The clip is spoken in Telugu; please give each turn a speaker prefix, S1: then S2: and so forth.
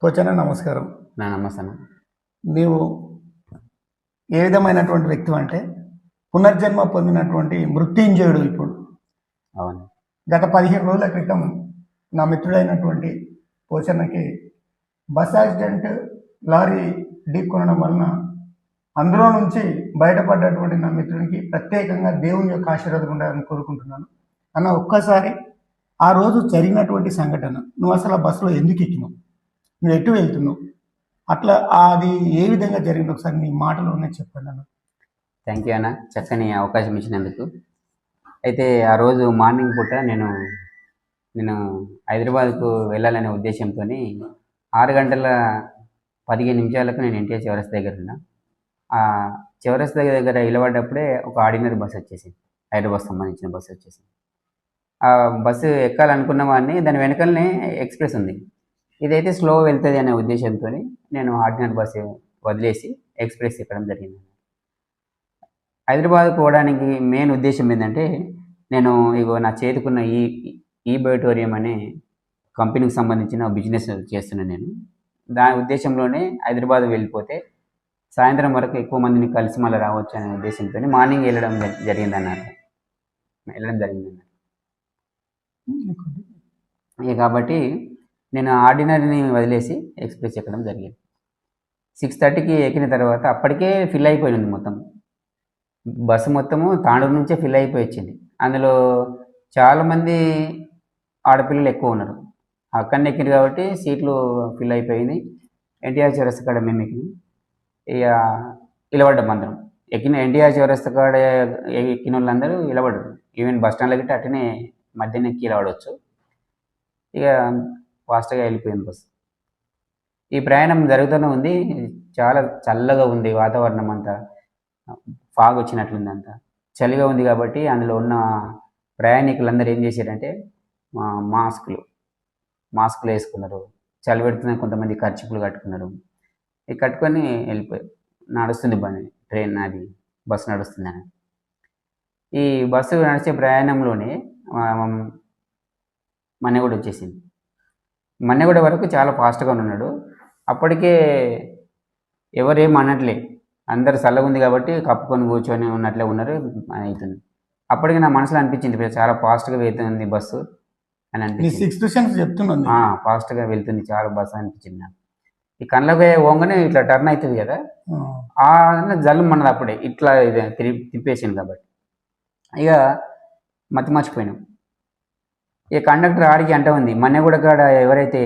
S1: కోచన నమస్కారం.
S2: నా నమస్తే
S1: నీవు ఏ విధమైనటువంటి వ్యక్తి అంటే పునర్జన్మ పొందినటువంటి మృత్యుంజయుడు ఇప్పుడు.
S2: అవును.
S1: గత పదిహేను రోజుల క్రితం నా మిత్రుడైనటువంటి పోచన్నకి బస్ యాక్సిడెంట్ లారీ ఢీకొనడం వలన అందులో నుంచి బయటపడ్డటువంటి నా మిత్రునికి ప్రత్యేకంగా దేవుని యొక్క ఆశీర్వాదం ఉండాలని కోరుకుంటున్నాను. అన్న ఒక్కసారి ఆ రోజు జరిగినటువంటి సంఘటన నువ్వు అసలు ఆ బస్సులో ఎందుకు ఎక్కినావు? నువ్వు ఎటు వెళ్తున్నావు? అట్లా అది ఏ విధంగా జరిగింది? ఒకసారి నీ మాటలోనే చెప్పండి అన్న.
S2: థ్యాంక్ యూ అన్న. చక్కని అవకాశం ఇచ్చినందుకు. అయితే ఆ రోజు మార్నింగ్ పూట నేను నేను హైదరాబాద్కు వెళ్ళాలనే ఉద్దేశంతో ఆరు గంటల పదిహేను నిమిషాలకు నేను ఎన్టీఆర్ చివరస్ దగ్గర ఉన్నా. ఆ చివరస్ దగ్గర దగ్గర నిలబడ్డప్పుడే ఒక ఆర్డినరీ బస్సు వచ్చేసింది. హైదరాబాద్ సంబంధించిన బస్సు వచ్చేసింది. ఆ బస్సు ఎక్కాలనుకున్న వాడిని దాని వెనకల్నే ఎక్స్ప్రెస్ ఉంది. ఇదైతే స్లో వెళ్తుంది అనే ఉద్దేశంతో నేను ఆర్డినరీ బస్సు వదిలేసి ఎక్స్ప్రెస్ ఎక్కడం జరిగింది. హైదరాబాద్ పోవడానికి మెయిన్ ఉద్దేశం ఏంటంటే నేను ఇగో నా చేతికున్న ఈ ఈ బయోటోరియం అనే కంపెనీకి సంబంధించిన బిజినెస్ చేస్తున్నాను నేను. దాని ఉద్దేశంలోనే హైదరాబాద్ వెళ్ళిపోతే సాయంత్రం వరకు ఎక్కువ మందిని కలిసి మళ్ళీ రావచ్చు అనే ఉద్దేశంతో మార్నింగ్ వెళ్ళడం జ- జరిగింది అన్నారు వెళ్ళడం జరిగింది అన్నారు ఇక కాబట్టి నేను ఆర్డినరీని వదిలేసి ఎక్స్ప్రెస్ ఎక్కడం జరిగింది. సిక్స్ థర్టీకి ఎక్కిన తర్వాత అప్పటికే ఫిల్ అయిపోయింది మొత్తం. బస్సు మొత్తము తాండూరు నుంచే ఫిల్ అయిపోయి వచ్చింది. అందులో చాలామంది ఆడపిల్లలు ఎక్కువ ఉన్నారు. అక్కడనే ఎక్కింది కాబట్టి సీట్లు ఫిల్ అయిపోయింది. ఎన్టీఆర్ చౌరస్తా కాడ మేము ఎక్కినాం. ఇక నిలబడ్డాం అందరం ఎక్కిన ఎన్టీఆర్ చౌరస్తా కాడ ఎక్కిన వాళ్ళందరూ నిలబడ్డారు ఈవెన్ బస్ స్టాండ్లో గిట్ట అట్టనే మధ్యాహ్నం ఎక్కి నిలబడవచ్చు ఇక ఫాస్ట్గా వెళ్ళిపోయింది బస్సు ఈ ప్రయాణం జరుగుతూనే ఉంది. చాలా చల్లగా ఉంది వాతావరణం అంతా. ఫాగ్ వచ్చినట్లుంది అంతా చలిగా ఉంది కాబట్టి అందులో ఉన్న ప్రయాణికులందరూ ఏం చేశారంటే మాస్కులు మాస్కులు వేసుకున్నారు. చలి పెడుతున్న కొంతమంది ఖర్చుపులు కట్టుకున్నారు. ఇది కట్టుకొని వెళ్ళిపోయారు నడుస్తుంది బండి ట్రైన్ అది బస్సు నడుస్తుంది అని ఈ బస్సు నడిచే ప్రయాణంలోనే ఆ, కూడా వచ్చేసింది. మన్నెగూడ వరకు చాలా ఫాస్ట్గా ఉన్నాడు. అప్పటికే ఎవరేం అనట్లే. అందరు చల్లగా ఉంది కాబట్టి కప్పుకొని కూర్చొని ఉన్నట్లే ఉన్నారు అని అవుతుంది అప్పటికి నా మనసులో అనిపించింది "ఇప్పుడు చాలా ఫాస్ట్గా వెళ్తుంది బస్సు అని అనిపించింది.
S1: సిక్స్త్ సెన్స్ చెప్తున్నాను
S2: ఫాస్ట్గా వెళ్తుంది చాలా బస్సు అనిపించింది నాకు. ఈ కళ్ళకి ఓంగనే ఇట్లా టర్న్ అవుతుంది కదా. ఆ. జల్లు మనది అప్పుడే. ఇట్లా తిప్పేసింది కాబట్టి. ఇక మతి మర్చిపోయినాం ఇక కండక్టర్ ఆడికి అంట ఉంది. మన్నెగూడ కాడ ఎవరైతే